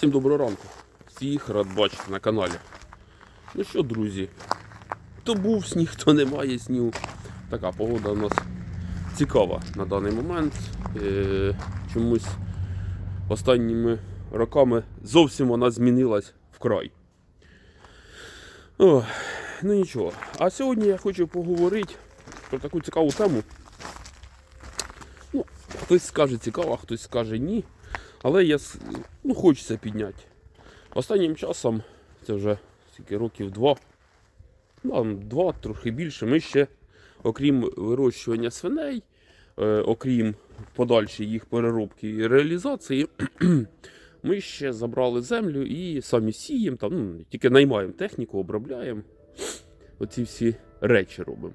Всім доброго ранку. Всіх рад бачити на каналі. Ну що, друзі, то був сніг, то немає снігу. Така погода у нас цікава на даний момент. Е, чомусь останніми роками зовсім вона змінилась вкрай. О, ну нічого. А сьогодні я хочу поговорити про таку цікаву тему. Ну, хтось скаже цікаво, а хтось скаже ні. Але я ну, хочеться підняти. Останнім часом, це вже скільки років два, ну, два, трохи більше, ми ще, окрім вирощування свиней, е, окрім подальшої їх переробки і реалізації, ми ще забрали землю і самі сіємо, там, ну, тільки наймаємо техніку, обробляємо. Оці всі речі робимо.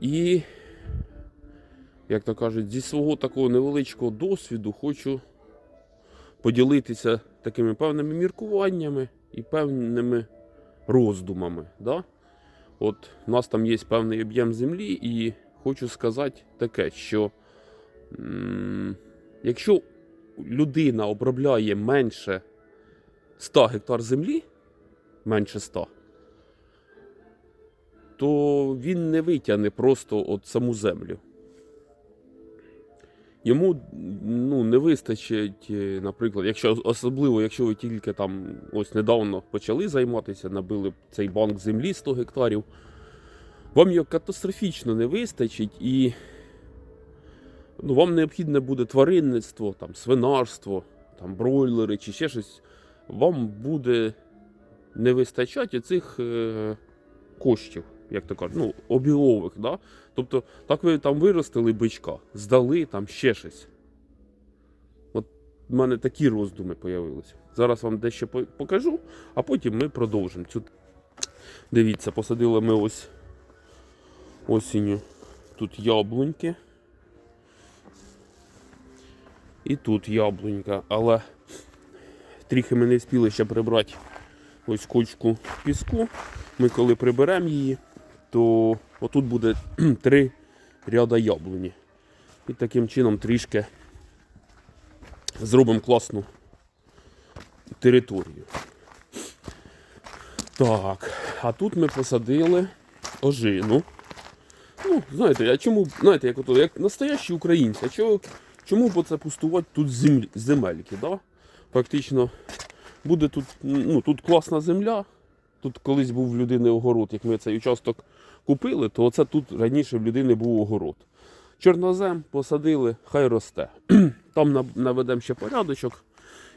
І як то кажуть, зі свого такого невеличкого досвіду хочу поділитися такими певними міркуваннями і певними роздумами. Да? От у нас там є певний об'єм землі, і хочу сказати таке, що якщо людина обробляє менше 100 гектар землі, менше 100, то він не витягне просто от саму землю. Йому ну, не вистачить, е, наприклад, якщо особливо, якщо ви тільки там ось недавно почали займатися, набили цей банк землі 100 гектарів, вам його катастрофічно не вистачить і ну, вам необхідне буде тваринництво, там, свинарство, там, бройлери чи ще щось. Вам буде не вистачати цих е, коштів, як то кажуть, ну, обігових. Да? Тобто, так ви там виростили бичка, здали там ще щось. От в мене такі роздуми появилися. Зараз вам дещо покажу, а потім ми продовжимо. Цю... Дивіться, посадили ми ось осінню тут яблуньки. І тут яблунька, але трохи ми не встигли ще прибрати ось кочку піску. Ми коли приберемо її, то отут буде три ряда яблуні. І таким чином трішки зробимо класну територію. Так, а тут ми посадили ожину. Ну, знаєте, а чому, знаєте, як, ото, як настоящі українці, а чого, чому б це пустувати тут землі, земельки, да? Фактично буде тут, ну, тут класна земля. Тут колись був в людини огород, як ми цей участок купили, то оце тут раніше в людини був огород. Чорнозем посадили, хай росте. Там наведемо ще порядочок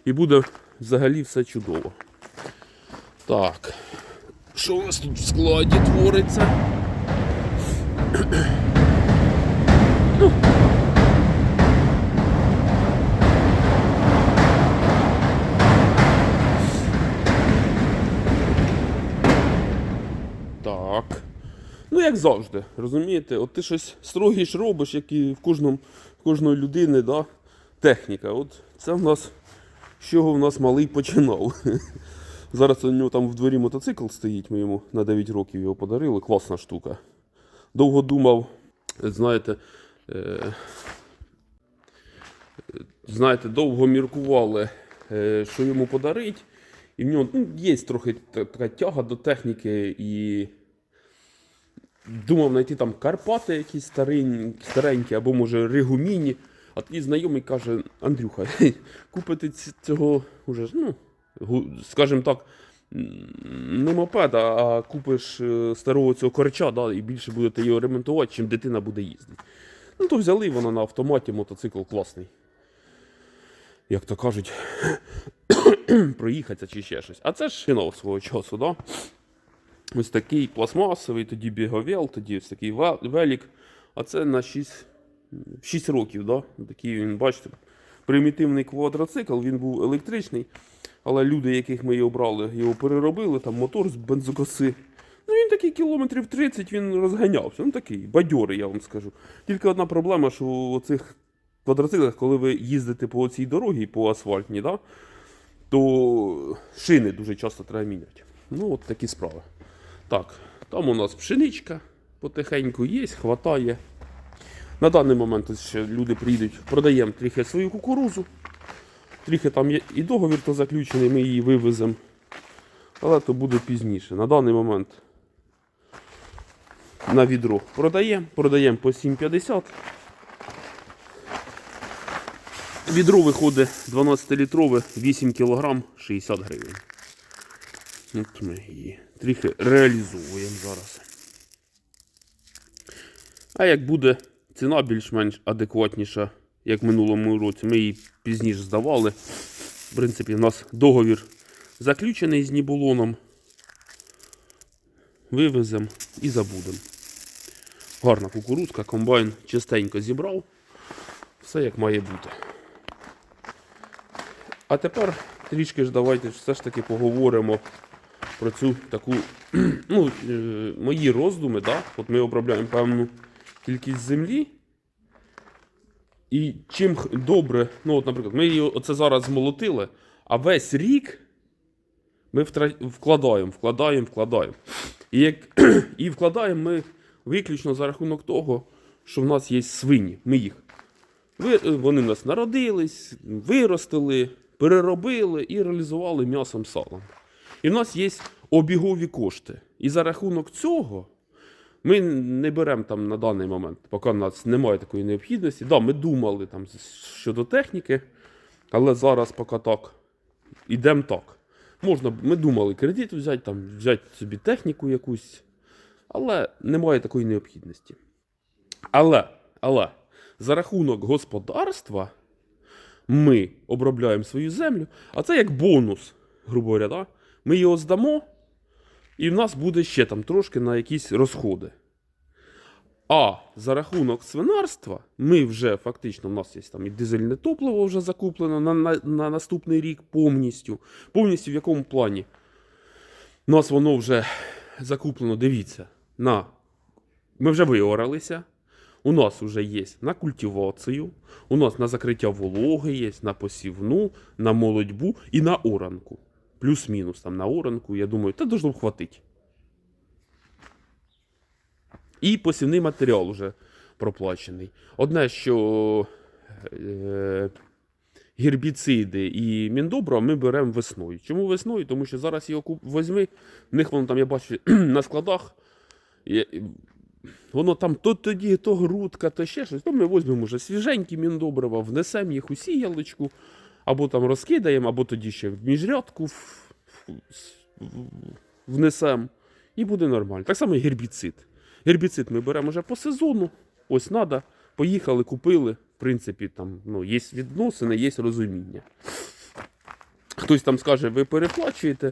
і буде взагалі все чудово. Так. Що у нас тут в складі твориться? Ну. Так. Ну, як завжди, розумієте, от ти щось строїш, робиш, як і в кожному, в кожної людини, да? техніка. От це в нас, з чого в нас малий починав. Зараз у нього там в дворі мотоцикл стоїть, ми йому на 9 років його подарили. Класна штука. Довго думав, знаєте, е, знаєте, довго міркували, е, що йому подарить. І в нього ну, є трохи така тяга до техніки і думав знайти там Карпати якісь старенькі, старенькі або може Ригуміні. А тоді знайомий каже: Андрюха, купити цього уже, ну, скажімо так, не мопеда, а купиш е, старого цього корча, да, і більше будете його ремонтувати, чим дитина буде їздити. Ну, то взяли воно на автоматі, мотоцикл класний. Як то кажуть, проїхатися чи ще щось. А це ж шинов свого часу, да? Ось такий пластмасовий, тоді біговел, тоді ось такий ве- велик. А це на 6, 6 років, да? Такий він, бачите, примітивний квадроцикл, він був електричний. Але люди, яких ми його брали, його переробили, там мотор з бензокоси. Ну він такий кілометрів 30 він розганявся. Ну такий бадьорий, я вам скажу. Тільки одна проблема, що у цих квадроциклах, коли ви їздите по цій дорогі, по асфальтній, да, то шини дуже часто треба міняти. Ну, от такі справи. Так, там у нас пшеничка потихеньку є, хватає. На даний момент ще люди приїдуть, продаємо трохи свою кукурузу. Трохи там є і договір то заключений, ми її вивеземо. Але то буде пізніше. На даний момент на відро продаємо. Продаємо по 7,50. Відро виходить 12-літрове, 8 кг 60 гривень. От ми її трохи реалізовуємо зараз. А як буде ціна більш-менш адекватніша, як в минулому році, ми її пізніше здавали. В принципі, у нас договір заключений з Нібулоном. Вивеземо і забудемо. Гарна кукурудзка, комбайн чистенько зібрав. Все як має бути. А тепер трішки ж давайте все ж таки поговоримо про цю таку, ну, е, мої роздуми, да? От ми обробляємо певну кількість землі. І чим добре, ну от, наприклад, ми її оце зараз змолотили, а весь рік ми вкладаємо, вкладаємо, вкладаємо. І, як, і вкладаємо ми виключно за рахунок того, що в нас є свині. Ми їх. Е, вони в нас народились, виростили, переробили і реалізували м'ясом салом. І в нас є обігові кошти. І за рахунок цього ми не беремо там на даний момент, поки в нас немає такої необхідності. Да, ми думали там щодо техніки, але зараз поки так. Ідемо так. Можна, ми думали кредит взяти, там, взяти собі техніку якусь, але немає такої необхідності. Але, але за рахунок господарства ми обробляємо свою землю, а це як бонус, грубо говоря, да? Ми його здамо, і в нас буде ще там трошки на якісь розходи. А за рахунок свинарства ми вже фактично, у нас є там і дизельне топливо вже закуплено на, на, на наступний рік повністю. Повністю в якому плані? У нас воно вже закуплено, дивіться, на. Ми вже виоралися. У нас вже є на культивацію, у нас на закриття вологи є, на посівну, на молодьбу і на оранку. Плюс-мінус там на оранку, я думаю, та должно хватить. І посівний матеріал вже проплачений. Одне, що е, гербіциди і міндобро ми беремо весною. Чому весною? Тому що зараз його куп... возьми, в них воно там, я бачу, на складах. є- Воно там то тоді, то грудка, то ще щось. То ми візьмемо вже свіженькі міндобрива, внесемо їх у сіялочку, або там розкидаємо, або тоді ще в міжрядку внесемо. І буде нормально. Так само і гербіцид. Гербіцид ми беремо вже по сезону. Ось треба. Поїхали, купили. В принципі, там ну, є відносини, є розуміння. Хтось там скаже, ви переплачуєте,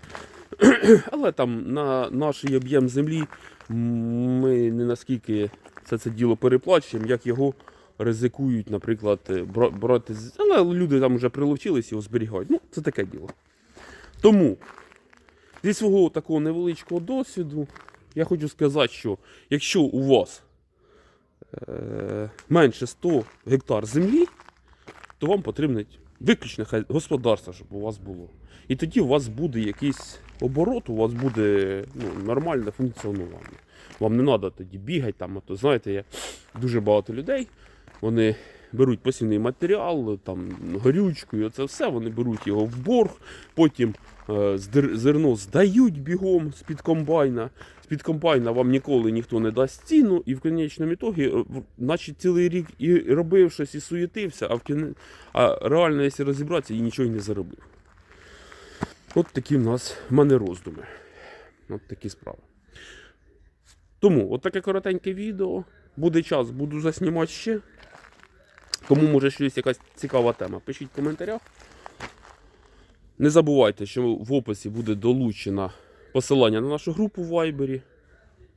але там на наш об'єм землі ми не наскільки це, це діло переплачуємо, як його ризикують, наприклад, бра- брати. Але люди там вже прилучились його зберігають. Ну, це таке діло. Тому зі свого такого невеличкого досвіду я хочу сказати, що якщо у вас е, менше 100 гектар землі, то вам потрібно виключно господарство, щоб у вас було. І тоді у вас буде якийсь оборот, у вас буде ну, нормальне функціонування. Вам не треба тоді бігати там, а то знаєте, є дуже багато людей. Вони беруть посівний матеріал, там горючку, і оце все, вони беруть його в борг, потім е, зерно здають бігом з-під комбайна. З-під комбайна вам ніколи ніхто не дасть ціну, і в кінечному ітогі, е, наче цілий рік і робив щось, і суєтився, а, в кіне... а реально, якщо розібратися, і нічого не заробив. От такі в нас в мене роздуми. От такі справи. Тому, от таке коротеньке відео. Буде час, буду заснімати ще. Кому може щось якась цікава тема, пишіть в коментарях. Не забувайте, що в описі буде долучено посилання на нашу групу в Вайбері.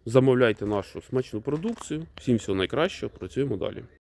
Замовляйте нашу смачну продукцію. Всім всього найкращого, працюємо далі.